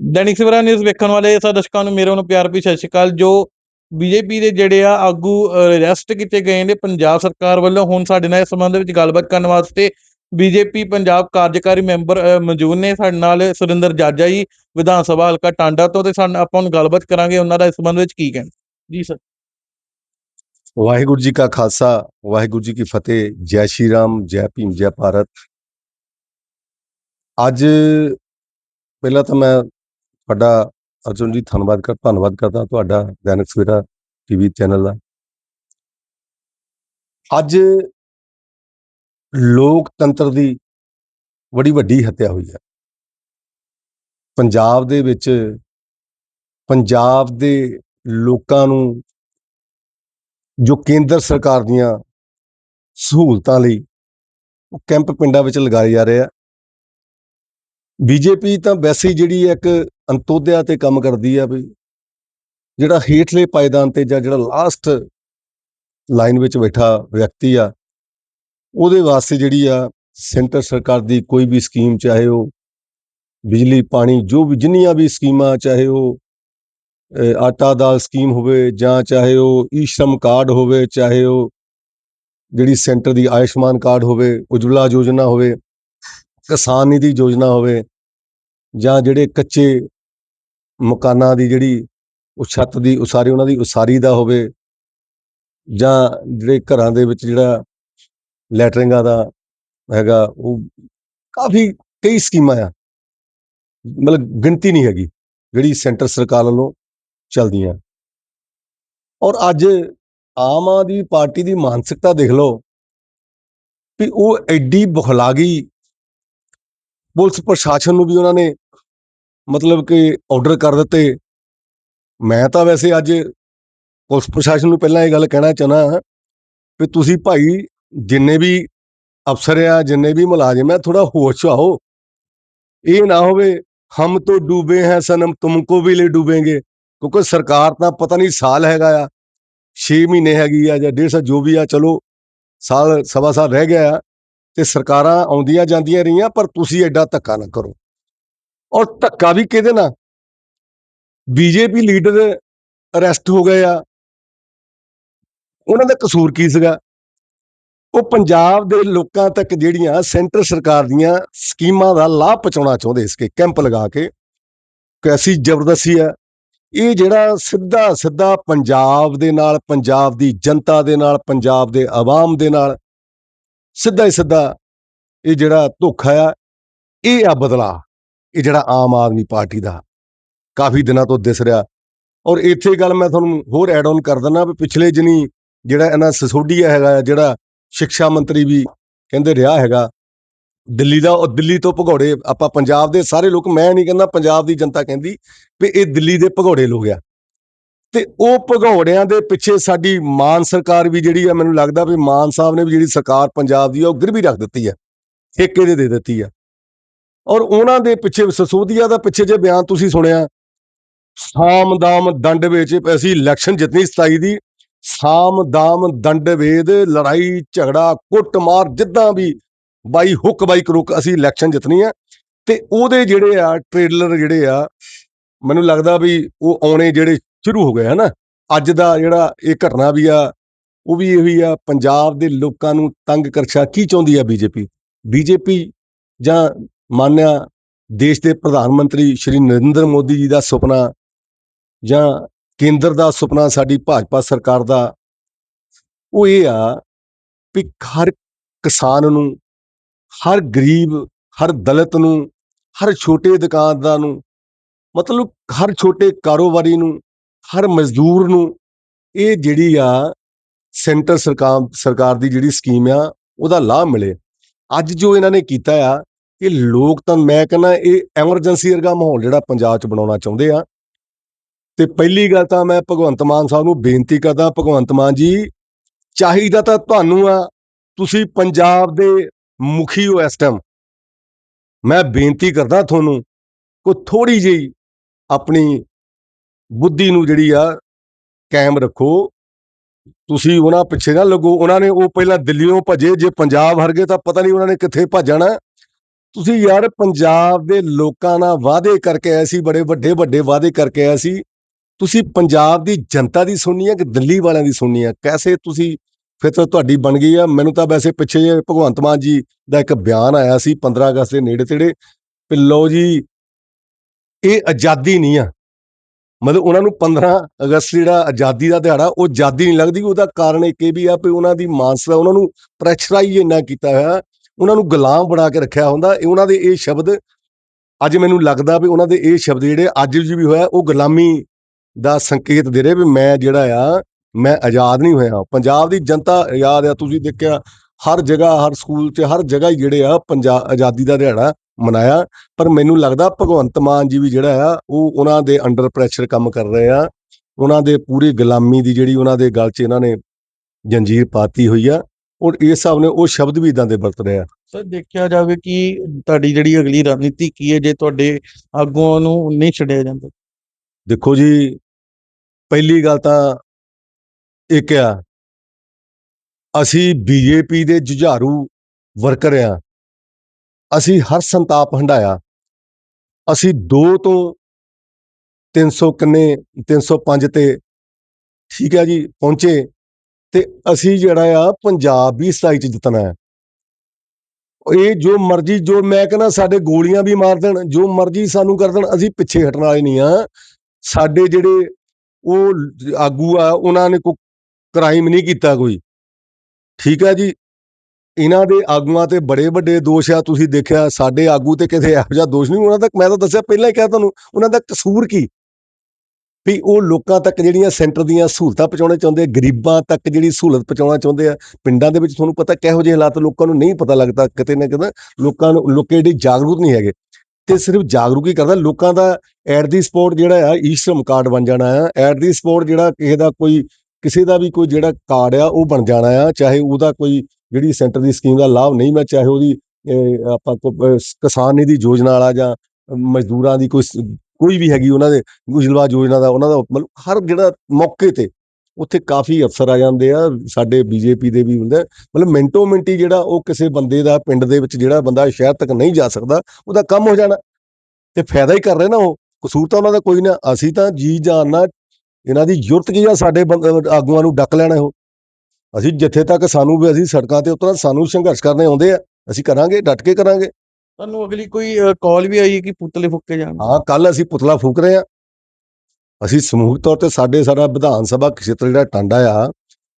Dainik Savera news ਵੇਖਣ ਵਾਲੇ ਸਾਰੇ ਦਰਸ਼ਕਾਂ ਨੂੰ ਮੇਰੇ ਵੱਲੋਂ ਪਿਆਰ ਭਰੀ ਸਤਿ ਸ਼੍ਰੀ ਅਕਾਲ। ਜੋ ਬੀਜੇਪੀ ਦੇ ਜਿਹੜੇ ਆ ਆਗੂ ਅਰੈਸਟ ਕੀਤੇ ਗਏ ਨੇ ਪੰਜਾਬ ਸਰਕਾਰ ਵੱਲੋਂ, ਹੁਣ ਸਾਡੇ ਨਾਲ ਇਸ ਸੰਬੰਧ ਵਿੱਚ ਗੱਲਬਾਤ ਕਰਨ ਵਾਸਤੇ ਬੀਜੇਪੀ ਪੰਜਾਬ ਕਾਰਜਕਾਰੀ ਮੈਂਬਰ ਮੌਜੂਦ ਨੇ। ਸਾਡੇ ਨਾਲ ਸੁਰਿੰਦਰ ਜਾਜਾ ਜੀ, ਵਿਧਾਨ ਸਭਾ ਹਲਕਾ ਟਾਂਡਾ ਤੋਂ, ਤੇ ਸਾਨੂੰ, ਆਪਾਂ ਹੁਣ ਗੱਲਬਾਤ ਕਰਾਂਗੇ ਉਹਨਾਂ ਦਾ ਇਸ ਸੰਬੰਧ ਵਿੱਚ ਕੀ ਕਹਿਣਾ। ਜੀ ਸਰ। ਵਾਹਿਗੁਰੂ ਜੀ ਕਾ ਖਾਲਸਾ, ਵਾਹਿਗੁਰੂ ਜੀ ਕੀ ਫਤਿਹ। ਜੈ ਸ਼੍ਰੀ ਰਾਮ, ਜੈ ਭੀਮ, ਜੈ ਭਾਰਤ। ਅੱਜ ਪਹਿਲਾਂ ਤਾਂ ਮੈਂ ਤੁਹਾਡਾ ਅਰਜੁਨ ਜੀ, ਧੰਨਵਾਦ ਕਰ, ਧੰਨਵਾਦ ਕਰਦਾ ਤੁਹਾਡਾ ਦੈਨਿਕ ਸਵੇਰਾ ਟੀਵੀ ਚੈਨਲ ਦਾ। ਅੱਜ ਲੋਕਤੰਤਰ ਦੀ ਬੜੀ ਵੱਡੀ ਹੱਤਿਆ ਹੋਈ ਹੈ। ਪੰਜਾਬ ਦੇ ਵਿੱਚ, ਪੰਜਾਬ ਦੇ ਲੋਕਾਂ ਨੂੰ ਜੋ ਕੇਂਦਰ ਸਰਕਾਰ ਦੀਆਂ ਸਹੂਲਤਾਂ ਲਈ ਉਹ ਕੈਂਪ ਪਿੰਡਾਂ ਵਿੱਚ ਲਗਾਏ ਜਾ ਰਹੇ ਆ। ਬੀਜੇਪੀ ਤਾਂ ਵੈਸੇ ਹੀ ਜਿਹੜੀ ਇੱਕ ਅੰਤੋਦਿਆ ਤੇ ਕੰਮ ਕਰਦੀ ਆ ਵੀ ਜਿਹੜਾ ਹੇਠਲੇ ਪਾਇਦਾਨ ਤੇ ਜਾਂ ਜਿਹੜਾ ਲਾਸਟ ਲਾਈਨ ਵਿੱਚ ਬੈਠਾ ਵਿਅਕਤੀ ਆ, ਉਹਦੇ ਵਾਸਤੇ ਜਿਹੜੀ ਆ ਸੈਂਟਰ ਸਰਕਾਰ ਦੀ ਕੋਈ ਵੀ ਸਕੀਮ ਚਾਹੇ ਉਹ ਬਿਜਲੀ, ਪਾਣੀ, ਜੋ ਵੀ ਜਿੰਨੀਆਂ ਵੀ ਸਕੀਮਾਂ ਚਾਹੇ ਉਹ ਆਟਾ ਦਾਲ ਸਕੀਮ ਹੋਵੇ ਜਾਂ ਚਾਹੇ ਉਹ ਈ ਸ਼ਰਮ ਕਾਰਡ ਹੋਵੇ, ਚਾਹੇ ਉਹ ਜਿਹੜੀ ਸੈਂਟਰ ਦੀ ਆਯੁਸ਼ਮਾਨ ਕਾਰਡ ਹੋਵੇ, ਉਜਵਲਾ ਯੋਜਨਾ ਹੋਵੇ, ਕਿਸਾਨ ਨਿਧੀ ਯੋਜਨਾ ਹੋਵੇ ਜਾਂ ਜਿਹੜੇ ਕੱਚੇ ਮਕਾਨਾਂ ਦੀ ਜਿਹੜੀ ਉਹ ਛੱਤ ਦੀ ਉਸਾਰੀ ਉਹਨਾਂ ਦੀ ਉਸਾਰੀ ਦਾ ਹੋਵੇ ਜਾਂ ਜਿਹੜੇ ਘਰਾਂ ਦੇ ਵਿੱਚ ਜਿਹੜਾ ਲੈਟਰਿੰਗਾਂ ਦਾ ਹੈਗਾ, ਉਹ ਕਾਫੀ ਕਈ ਸਕੀਮਾਂ ਆ। ਮਤਲਬ ਗਿਣਤੀ ਨਹੀਂ ਹੈਗੀ, ਜਿਹੜੀ ਸੈਂਟਰ ਸਰਕਾਰ ਵੱਲੋਂ ਚੱਲਦੀਆਂ। ਔਰ ਅੱਜ ਆਮ ਆਦਮੀ ਪਾਰਟੀ ਦੀ ਮਾਨਸਿਕਤਾ ਦੇਖ ਲਓ ਵੀ ਉਹ ਐਡੀ ਬੁਖਲਾ ਗਈ ਪੁਲਿਸ ਪ੍ਰਸ਼ਾਸਨ ਨੂੰ ਵੀ ਉਹਨਾਂ ਨੇ ਮਤਲਬ ਕਿ ਆਰਡਰ ਕਰ ਦਿੱਤੇ। ਮੈਂ ਤਾਂ ਵੈਸੇ ਅੱਜ ਪੁਲਿਸ ਪ੍ਰਸ਼ਾਸਨ ਨੂੰ ਪਹਿਲਾਂ ਇਹ ਗੱਲ ਕਹਿਣਾ ਚਾਹਨਾ ਵੀ ਤੁਸੀਂ ਭਾਈ ਜਿੰਨੇ ਵੀ ਅਫਸਰ ਆ, ਜਿੰਨੇ ਵੀ ਮੁਲਾਜ਼ਮ ਆ ਥੋੜਾ ਹੋਸ਼ ਆਓ। ਇਹ ਨਾ ਹੋਵੇ ਹਮ ਤੋਂ ਡੂਬੇ ਹੈ ਸਨਮ ਤੁਮਕੋ ਵੀ ਲੈ ਡੂਬेंगे ਕਿਉਂਕਿ ਸਰਕਾਰ ਤਾਂ ਪਤਾ ਨਹੀਂ ਸਾਲ ਹੈਗਾ ਆ 6 ਮਹੀਨੇ ਹੈਗੀ ਆ ਜਾਂ ਡੇਢ ਸਾਲ ਜੋ ਵੀ ਆ, ਚਲੋ ਸਾਲ, ਸਵਾ ਸਾਲ ਰਹਿ ਗਿਆ ਆ ਤੇ ਸਰਕਾਰਾਂ ਆਉਂਦੀਆਂ ਜਾਂਦੀਆਂ ਰਹੀਆਂ, ਪਰ ਤੁਸੀਂ ਐਡਾ ਧੱਕਾ ਨਾ ਕਰੋ। ਔਰ ਧੱਕਾ ਵੀ ਕਿਹਦੇ ਨਾਲ? ਬੀਜੇਪੀ ਲੀਡਰ ਅਰੈਸਟ ਹੋ ਗਏ ਆ। ਉਹਨਾਂ ਦਾ ਕਸੂਰ ਕੀ ਸੀਗਾ? ਉਹ ਪੰਜਾਬ ਦੇ ਲੋਕਾਂ ਤੱਕ ਜਿਹੜੀਆਂ ਸੈਂਟਰ ਸਰਕਾਰ ਦੀਆਂ ਸਕੀਮਾਂ ਦਾ ਲਾਭ ਪਹੁੰਚਾਉਣਾ ਚਾਹੁੰਦੇ ਸੀਗੇ ਕੈਂਪ ਲਗਾ ਕੇ ਕੈਸੀ ਜ਼ਬਰਦਸਤੀ ਆ। ਇਹ ਜਿਹੜਾ ਸਿੱਧਾ ਸਿੱਧਾ ਪੰਜਾਬ ਦੇ ਨਾਲ, ਪੰਜਾਬ ਦੀ ਜਨਤਾ ਦੇ ਨਾਲ, ਪੰਜਾਬ ਦੇ ਆਵਾਮ ਦੇ ਨਾਲ ਸਿੱਧਾ ਹੀ ਸਿੱਧਾ ਇਹ ਜਿਹੜਾ ਧੋਖਾ ਆ, ਇਹ ਆ ਬਦਲਾ ਇਹ ਜਿਹੜਾ ਆਮ ਆਦਮੀ ਪਾਰਟੀ ਦਾ ਕਾਫੀ ਦਿਨਾਂ ਤੋਂ ਦਿਸ ਰਿਹਾ। ਔਰ ਇੱਥੇ ਗੱਲ ਮੈਂ ਤੁਹਾਨੂੰ ਹੋਰ ਐਡ ਆਨ ਕਰ ਦਿੰਦਾ ਵੀ ਪਿਛਲੇ ਜਨੀ ਜਿਹੜਾ ਇਹਨਾਂ ਸਸੋਡੀਆ ਹੈਗਾ ਆ, ਜਿਹੜਾ ਸਿੱਖਿਆ ਮੰਤਰੀ ਵੀ ਕਹਿੰਦੇ ਰਿਹਾ ਹੈਗਾ ਦਿੱਲੀ ਦਾ ਉਹ ਦਿੱਲੀ ਤੋਂ ਭਗੌੜੇ ਆਪਾਂ ਪੰਜਾਬ ਦੇ ਸਾਰੇ ਲੋਕ ਮੈਂ ਨਹੀਂ ਕਹਿੰਦਾ ਪੰਜਾਬ ਦੀ ਜਨਤਾ ਕਹਿੰਦੀ ਵੀ ਇਹ ਦਿੱਲੀ ਦੇ ਭਗੌੜੇ ਲੋਕ ਆ। ਤੇ ਉਹ ਭਗੌੜਿਆਂ ਦੇ ਪਿੱਛੇ ਸਾਡੀ ਮਾਨ ਸਰਕਾਰ ਵੀ ਜਿਹੜੀ ਆ ਮੈਨੂੰ ਲੱਗਦਾ ਵੀ ਮਾਨ ਸਾਹਿਬ ਨੇ ਵੀ ਜਿਹੜੀ ਸਰਕਾਰ ਪੰਜਾਬ ਦੀ ਆ ਉਹ ਗਿਰਵੀ ਰੱਖ ਦਿੱਤੀ ਆ ਠੇਕੇ ਦੇ ਦੇ ਦਿੱਤੀ ਆ। ਔਰ ਉਹਨਾਂ ਦੇ ਪਿੱਛੇ ਸਸੋਦੀਆ ਦਾ ਪਿੱਛੇ ਜੇ ਬਿਆਨ ਤੁਸੀਂ ਸੁਣਿਆ, ਸਾਮ ਦਾਮ ਦੰਡ ਵੇਚ ਅਸੀਂ ਇਲੈਕਸ਼ਨ ਜਿੱਤਣੀ 27 ਦੀ, ਸਾਮ ਦਾਮ ਦੰਡ ਵੇਦ ਲੜਾਈ, ਝਗੜਾ, ਕੁੱਟਮਾਰ ਜਿੱਦਾਂ ਵੀ ਬਾਈ ਹੁੱਕ ਬਾਈ ਕਰੁੱਕ ਅਸੀਂ ਇਲੈਕਸ਼ਨ ਜਿੱਤਣੀ ਆ ਤੇ ਉਹਦੇ ਜਿਹੜੇ ਆ ਟ੍ਰੇਲਰ ਜਿਹੜੇ ਆ, ਮੈਨੂੰ ਲੱਗਦਾ ਵੀ ਉਹ ਆਉਣੇ ਜਿਹੜੇ ਸ਼ੁਰੂ ਹੋ ਗਏ, ਹਨਾ? ਅੱਜ ਦਾ ਜਿਹੜਾ ਇਹ ਘਟਨਾ ਵੀ ਆ, ਉਹ ਵੀ ਇਹੀ ਆ, ਪੰਜਾਬ ਦੇ ਲੋਕਾਂ ਨੂੰ ਤੰਗ ਕਰਛਾ ਕੀ ਚਾਹੁੰਦੀ ਆ ਬੀਜੇਪੀ? ਬੀਜੇਪੀ ਜਾਂ ਮਾਨਿਆ ਦੇਸ਼ ਦੇ ਪ੍ਰਧਾਨ ਮੰਤਰੀ ਸ਼੍ਰੀ ਨਰਿੰਦਰ ਮੋਦੀ ਜੀ ਦਾ ਸੁਪਨਾ ਜਾਂ ਕੇਂਦਰ ਦਾ ਸੁਪਨਾ ਸਾਡੀ ਭਾਜਪਾ ਸਰਕਾਰ ਦਾ, ਉਹ ਇਹ ਆ ਵੀ ਹਰ ਕਿਸਾਨ ਨੂੰ, ਹਰ ਗਰੀਬ, ਹਰ ਦਲਿਤ ਨੂੰ, ਹਰ ਛੋਟੇ ਦੁਕਾਨਦਾਰ ਨੂੰ, ਮਤਲਬ ਹਰ ਛੋਟੇ ਕਾਰੋਬਾਰੀ ਨੂੰ, ਹਰ ਮਜ਼ਦੂਰ ਨੂੰ ਇਹ ਜਿਹੜੀ ਆ ਸੈਂਟਰ ਸਰਕਾਰ ਸਰਕਾਰ ਦੀ ਜਿਹੜੀ ਸਕੀਮ ਆ, ਉਹਦਾ ਲਾਭ ਮਿਲੇ। ਅੱਜ ਜੋ ਇਹਨਾਂ ਨੇ ਕੀਤਾ ਆ ਇਹ ਲੋਕ ਤਾਂ ਮੈਂ ਕਹਿੰਦਾ ਇਹ ਐਮਰਜੈਂਸੀ ਵਰਗਾ ਮਾਹੌਲ ਜਿਹੜਾ ਪੰਜਾਬ 'ਚ ਬਣਾਉਣਾ ਚਾਹੁੰਦੇ ਆ। ਤੇ ਪਹਿਲੀ ਗੱਲ ਤਾਂ ਮੈਂ ਭਗਵੰਤ ਮਾਨ ਸਾਹਿਬ ਨੂੰ ਬੇਨਤੀ ਕਰਦਾ, ਭਗਵੰਤ ਮਾਨ ਜੀ, ਚਾਹੀਦਾ ਤਾਂ ਤੁਹਾਨੂੰ ਆ, ਤੁਸੀਂ ਪੰਜਾਬ ਦੇ ਮੁਖੀ ਹੋ ਇਸ ਟਾਈਮ ਮੈਂ ਬੇਨਤੀ ਕਰਦਾ ਤੁਹਾਨੂੰ ਕੋ ਥੋੜੀ ਜਿਹੀ ਆਪਣੀ ਬੁੱਧੀ ਨੂੰ ਜਿਹੜੀ ਆ ਕਾਇਮ ਰੱਖੋ। ਤੁਸੀਂ ਉਹਨਾਂ ਪਿੱਛੇ ਨਾ ਲੱਗੋ, ਉਹਨਾਂ ਨੇ ਉਹ ਪਹਿਲਾਂ ਦਿੱਲੀੋਂ ਭਜੇ, ਜੇ ਪੰਜਾਬ ਹਰ ਗਏ ਤਾਂ ਪਤਾ ਨਹੀਂ ਉਹਨਾਂ ਨੇ ਕਿੱਥੇ ਭੱਜਣਾ। ਤੁਸੀਂ ਯਾਰ ਪੰਜਾਬ ਦੇ ਲੋਕਾਂ ਨਾਲ ਵਾਅਦੇ ਕਰਕੇ ਆਏ ਸੀ, ਬੜੇ ਵੱਡੇ ਵੱਡੇ ਵਾਅਦੇ ਕਰਕੇ ਆਏ ਸੀ। ਤੁਸੀਂ ਪੰਜਾਬ ਦੀ ਜਨਤਾ ਦੀ ਸੁਣਨੀ ਹੈ ਕਿ ਦਿੱਲੀ ਵਾਲਿਆਂ ਦੀ ਸੁਣਨੀ ਹੈ ਕੈਸੇ ਤੁਸੀਂ ਫਿਰ ਤੁਹਾਡੀ ਬਣ ਗਈ ਆ? ਮੈਨੂੰ ਤਾਂ ਵੈਸੇ ਪਿੱਛੇ ਜਿਹੇ ਭਗਵੰਤ ਮਾਨ ਜੀ ਦਾ ਇੱਕ ਬਿਆਨ ਆਇਆ ਸੀ 15 ਅਗਸਤ ਦੇ ਨੇੜੇ ਤੇੜੇ ਵੀ ਜੀ, ਇਹ ਆਜ਼ਾਦੀ ਨਹੀਂ ਆ। ਮਤਲਬ ਉਹਨਾਂ ਨੂੰ 15 ਅਗਸਤ ਜਿਹੜਾ ਆਜ਼ਾਦੀ ਦਾ ਦਿਹਾੜਾ, ਉਹ ਆਜ਼ਾਦੀ ਨਹੀਂ ਲੱਗਦੀ। ਉਹਦਾ ਕਾਰਨ ਇੱਕ ਇਹ ਵੀ ਆ ਵੀ ਉਹਨਾਂ ਦੀ ਮਾਨਸਤਾ ਉਹਨਾਂ ਨੂੰ ਪ੍ਰੈਸ਼ਰਾਈਜ਼ ਇੰਨਾ ਕੀਤਾ ਹੋਇਆ ਉਹਨਾਂ ਨੂੰ ਗੁਲਾਮ ਬਣਾ ਕੇ ਰੱਖਿਆ ਹੁੰਦਾ, ਇਹ ਉਹਨਾਂ ਦੇ ਇਹ ਸ਼ਬਦ ਅੱਜ ਮੈਨੂੰ ਲੱਗਦਾ ਵੀ ਉਹਨਾਂ ਦੇ ਇਹ ਸ਼ਬਦ ਜਿਹੜੇ ਅੱਜ ਵੀ ਹੋਇਆ, ਉਹ ਗੁਲਾਮੀ ਦਾ ਸੰਕੇਤ ਦੇ ਰਹੇ ਵੀ ਮੈਂ ਜਿਹੜਾ ਆ, ਮੈਂ ਆਜ਼ਾਦ ਨਹੀਂ ਹੋਇਆ। ਪੰਜਾਬ ਦੀ ਜਨਤਾ ਆਜ਼ਾਦ ਆ, ਤੁਸੀਂ ਦੇਖਿਆ, ਹਰ ਜਗ੍ਹਾ, ਹਰ ਸਕੂਲ 'ਚ, ਹਰ ਜਗ੍ਹਾ ਹੀ ਜਿਹੜੇ ਆ ਪੰਜਾਬ ਆਜ਼ਾਦੀ ਦਾ ਦਿਹਾੜਾ ਮਨਾਇਆ। ਪਰ ਮੈਨੂੰ ਲੱਗਦਾ ਭਗਵੰਤ ਮਾਨ ਜੀ ਵੀ ਜਿਹੜਾ ਆ, ਉਹ ਉਹਨਾਂ ਦੇ ਅੰਡਰ ਪ੍ਰੈਸ਼ਰ ਕੰਮ ਕਰ ਰਹੇ ਆ। ਉਹਨਾਂ ਦੇ ਪੂਰੀ ਗੁਲਾਮੀ ਦੀ ਜਿਹੜੀ ਉਹਨਾਂ ਦੇ ਗਲ 'ਚ ਇਹਨਾਂ ਨੇ ਜੰਜੀਰ ਪਾਤੀ ਹੋਈ ਆ। ਔਰ ਇਸ ਹਿਸਾਬ ਨੇ ਉਹ ਸ਼ਬਦ ਵੀ ਇਦਾਂ ਦੇ ਵਰਤ ਰਹੇ ਆ। ਸਰ ਦੇਖਿਆ ਜਾਵੇ ਕਿ ਤੁਹਾਡੀ ਜਿਹੜੀ ਅਗਲੀ ਰਣਨੀਤੀ ਕੀ ਹੈ ਜੇ ਤੁਹਾਡੇ ਆਗੂਆਂ ਨੂੰ ਨਹੀਂ ਛੱਡਿਆ ਜਾਂਦਾ। ਦੇਖੋ ਜੀ ਪਹਿਲੀ ਗੱਲ ਤਾਂ ਇੱਕ ਆ ਅਸੀਂ ਬੀਜੇਪੀ ਦੇ ਜੁਝਾਰੂ ਵਰਕਰ ਆ। ਅਸੀਂ ਹਰ ਸੰਤਾਪ ਹੰਡਾਇਆ ਅਸੀਂ 2 ਤੋਂ 300 ਕਿੰਨੇ 305 ਤੇ ਠੀਕ ਹੈ ਜੀ ਪਹੁੰਚੇ। ਤੇ ਅਸੀਂ ਜਿਹੜਾ ਆ ਪੰਜਾਬ ਵੀ 27 ਚ ਜਿੱਤਣਾ ਹੈ। ਇਹ ਜੋ ਮਰਜ਼ੀ, ਜੋ ਮੈਂ ਕਹਿੰਦਾ ਸਾਡੇ ਗੋਲੀਆਂ ਵੀ ਮਾਰ ਦੇਣ, ਜੋ ਮਰਜ਼ੀ ਸਾਨੂੰ ਕਰ ਦੇਣ, ਅਸੀਂ ਪਿੱਛੇ ਹਟਣ ਵਾਲੇ ਨਹੀਂ ਆ। ਸਾਡੇ ਜਿਹੜੇ ਉਹ ਆਗੂ ਆ, ਉਹਨਾਂ ਨੇ ਕੋਈ ਕ੍ਰਾਈਮ ਨਹੀਂ ਕੀਤਾ ਕੋਈ। ਠੀਕ ਹੈ ਜੀ? ਇਹਨਾਂ ਦੇ ਆਗੂਆਂ ਤੇ ਬੜੇ ਵੱਡੇ ਦੋਸ਼ ਆ, ਤੁਸੀਂ ਦੇਖਿਆ ਸਾਡੇ ਆਗੂ ਤੇ ਕਿਸੇ ਇਹੋ ਜਿਹਾ ਦੋਸ਼ ਨਹੀਂ, ਉਹਨਾਂ ਦਾ ਮੈਂ ਤਾਂ ਦੱਸਿਆ, ਪਹਿਲਾਂ ਹੀ ਕਿਹਾ ਤੁਹਾਨੂੰ, ਉਹਨਾਂ ਦਾ ਕਸੂਰ ਕੀ? ਵੀ ਉਹ ਲੋਕਾਂ ਤੱਕ ਜਿਹੜੀਆਂ ਸੈਂਟਰ ਦੀਆਂ ਸਹੂਲਤਾਂ ਪਹੁੰਚਾਉਣਾ ਚਾਹੁੰਦੇ ਆ, ਗਰੀਬਾਂ ਤੱਕ ਜਿਹੜੀ ਸਹੂਲਤ ਪਹੁੰਚਾਉਣਾ ਚਾਹੁੰਦੇ ਆ ਪਿੰਡਾਂ ਦੇ ਵਿੱਚ ਤੁਹਾਨੂੰ ਪਤਾ ਕਿਹੋ ਜਿਹੇ ਹਾਲਾਤ ਲੋਕਾਂ ਨੂੰ ਨਹੀਂ ਪਤਾ ਲੱਗਦਾ ਕਿਤੇ ਨਾ ਕਿਤੇ ਲੋਕਾਂ ਨੂੰ ਲੋਕੇ ਜਿਹੜੇ ਜਾਗਰੂਕ ਨਹੀਂ ਹੈਗੇ। ਤੇ ਸਿਰਫ ਜਾਗਰੂਕ ਹੀ ਕਰਦਾ ਲੋਕਾਂ ਦਾ ਐਟ ਦੀ ਸਪੋਰਟ ਜਿਹੜਾ ਆ ਈ ਸ਼ਰਮ ਕਾਰਡ ਬਣ ਜਾਣਾ ਆ ਐਟ ਦੀ ਸਪੋਰਟ ਜਿਹੜਾ ਕਿਸੇ ਦਾ ਕੋਈ ਕਿਸੇ ਦਾ ਵੀ ਕੋਈ ਜਿਹੜਾ ਕਾਰਡ ਆ ਉਹ ਬਣ ਜਾਣਾ ਆ ਚਾਹੇ ਉਹਦਾ ਕੋਈ ਜਿਹੜੀ ਸੈਂਟਰ ਦੀ ਸਕੀਮ ਦਾ ਲਾਭ ਨਹੀਂ ਮੈਂ ਚਾਹੇ ਉਹਦੀ ਆਪਾਂ ਕਿਸਾਨ ਨਿਧੀ ਯੋਜਨਾ ਵਾਲਾ ਜਾਂ ਮਜ਼ਦੂਰਾਂ ਦੀ ਕੋਈ ਕੋਈ ਵੀ ਹੈਗੀ ਉਹਨਾਂ ਦੇ, ਗੁਜਲਵਾ ਯੋਜਨਾ ਦਾ, ਉਹਨਾਂ ਦਾ ਮਤਲਬ ਹਰ ਜਿਹੜਾ ਮੌਕੇ ਤੇ ਉੱਥੇ ਕਾਫੀ ਅਫਸਰ ਆ ਜਾਂਦੇ ਆ, ਸਾਡੇ ਬੀਜੇਪੀ ਦੇ ਵੀ ਹੁੰਦੇ ਮਤਲਬ ਮਿੰਟੋ ਮਿੰਟੀ ਜਿਹੜਾ ਉਹ ਕਿਸੇ ਬੰਦੇ ਦਾ ਪਿੰਡ ਦੇ ਵਿੱਚ ਜਿਹੜਾ ਬੰਦਾ ਸ਼ਹਿਰ ਤੱਕ ਨਹੀਂ ਜਾ ਸਕਦਾ, ਉਹਦਾ ਕੰਮ ਹੋ ਜਾਣਾ। ਤੇ ਫਾਇਦਾ ਹੀ ਕਰ ਰਹੇ ਨਾ ਉਹ, ਕਸੂਰ ਤਾਂ ਉਹਨਾਂ ਦਾ ਕੋਈ ਨਾ, ਅਸੀਂ ਤਾਂ ਜੀ ਜਾਨ ਨਾਲ ਇਹਨਾਂ ਦੀ ਜ਼ਰੂਰਤ ਕੀ ਆ ਸਾਡੇ ਬੰਦ- ਆਗੂਆਂ ਨੂੰ ਡੱਕ ਲੈਣਾ ਉਹ। ਅਸੀਂ ਜਿੱਥੇ ਤੱਕ ਸਾਨੂੰ ਵੀ ਅਸੀਂ ਸੜਕਾਂ ਤੇ ਉਤਰਾਂ, ਸਾਨੂੰ ਸੰਘਰਸ਼ ਕਰਨੇ ਆਉਂਦੇ ਆ, ਅਸੀਂ ਕਰਾਂਗੇ, ਡਟ ਕੇ ਕਰਾਂਗੇ। ਤੁਹਾਨੂੰ ਅਗਲੀ ਕੋਈ ਕਾਲ ਵੀ ਆਈ ਹੈ ਕਿ ਪੁਤਲੇ ਫੁੱਕੇ ਜਾਣ? ਹਾਂ ਕੱਲ ਅਸੀਂ ਪੁਤਲਾ ਫੂਕ ਰਹੇ ਆ ਅਸੀਂ ਸਮੂਹਿਕ ਤੌਰ ਤੇ ਸਾਡੇ, ਸਾਡਾ ਵਿਧਾਨ ਸਭਾ ਖੇਤਰ ਜਿਹੜਾ ਟਾਂਡਾ ਆ,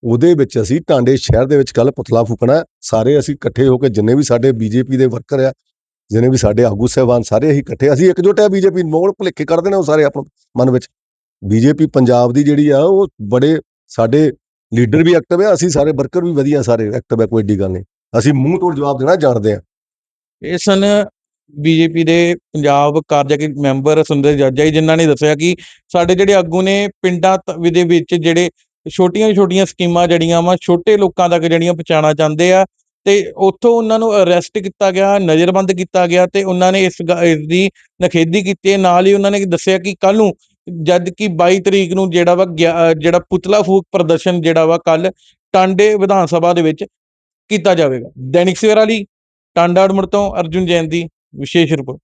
ਉਹਦੇ ਵਿੱਚ ਅਸੀਂ ਟਾਂਡੇ ਸ਼ਹਿਰ ਦੇ ਵਿੱਚ ਕੱਲ ਪੁਤਲਾ ਫੂਕਣਾ ਸਾਰੇ ਅਸੀਂ ਇਕੱਠੇ ਹੋ ਕੇ ਜਿੰਨੇ ਵੀ ਸਾਡੇ ਬੀਜੇਪੀ ਦੇ ਵਰਕਰ ਆ, ਜਿੰਨੇ ਵੀ ਸਾਡੇ ਆਗੂ ਸਹਿਬਾਨ, ਸਾਰੇ ਅਸੀਂ ਇਕੱਠੇ ਅਸੀਂ ਇਕਜੁੱਟ ਆ ਬੀਜੇਪੀ ਮੋੜ ਭੁਲੇਖੇ ਕਰਦੇ ਨੇ ਉਹ ਸਾਰੇ ਆਪਣੇ ਮਨ ਵਿੱਚ। ਬੀਜੇਪੀ ਪੰਜਾਬ ਦੀ ਜਿਹੜੀ ਆ, ਉਹ ਬੜੇ ਸਾਡੇ ਲੀਡਰ ਵੀ ਐਕਟਿਵ ਆ, ਅਸੀਂ ਸਾਰੇ ਵਰਕਰ ਵੀ ਵਧੀਆ ਸਾਰੇ ਐਕਟਿਵ ਆ, ਕੋਈ ਏਡੀ ਗੱਲ ਨਹੀਂ। ਅਸੀਂ ਮੂੰਹ ਤੋੜ ਜਵਾਬ ਦੇਣਾ, ਜਾਣਦੇ ਆ। ਇਹ ਸਨ ਬੀਜੇਪੀ ਦੇ ਪੰਜਾਬ ਕਾਰਜਕਾਰੀ ਮੈਂਬਰ ਸੁੰਦਰ ਜਾਜਾ ਜੀ, ਜਿਨ੍ਹਾਂ ਨੇ ਦੱਸਿਆ ਕਿ ਸਾਡੇ ਜਿਹੜੇ ਆਗੂ ਨੇ ਪਿੰਡਾਂ ਤ- ਦੇ ਵਿੱਚ ਜਿਹੜੇ ਛੋਟੀਆਂ-ਛੋਟੀਆਂ ਸਕੀਮਾਂ ਜਿਹੜੀਆਂ ਵਾ, ਛੋਟੇ ਲੋਕਾਂ ਤੱਕ ਜਿਹੜੀਆਂ ਪਹੁੰਚਾਉਣਾ ਚਾਹੁੰਦੇ ਆ, ਤੇ ਉੱਥੋਂ ਉਹਨਾਂ ਨੂੰ ਅਰੈਸਟ ਕੀਤਾ ਗਿਆ, ਨਜ਼ਰਬੰਦ ਕੀਤਾ ਗਿਆ ਤੇ ਉਹਨਾਂ ਨੇ ਇਸ ਗ- ਇਸ ਦੀ ਨਖੇਦੀ ਕੀਤੀ। ਨਾਲ ਹੀ ਉਹਨਾਂ ਨੇ ਦੱਸਿਆ ਕਿ ਕੱਲ ਨੂੰ ਜਦ ਕਿ 22 ਤਰੀਕ ਨੂੰ ਜਿਹੜਾ ਵਾ ਗਿਆ- ਜਿਹੜਾ ਪੁਤਲਾ ਫੂਕ ਪ੍ਰਦਰਸ਼ਨ ਜਿਹੜਾ ਵਾ ਕੱਲ ਟਾਂਡੇ ਵਿਧਾਨ ਸਭਾ ਦੇ ਵਿੱਚ ਕੀਤਾ ਜਾਵੇਗਾ। ਦੈਨਿਕ ਸਵੇਰਾ ਲਈ ਟਾਂਡਾ ਅਡਮਰ ਤੋਂ ਅਰਜੁਨ ਜੈਨ ਦੀ ਵਿਸ਼ੇਸ਼ ਰਿਪੋਰਟ।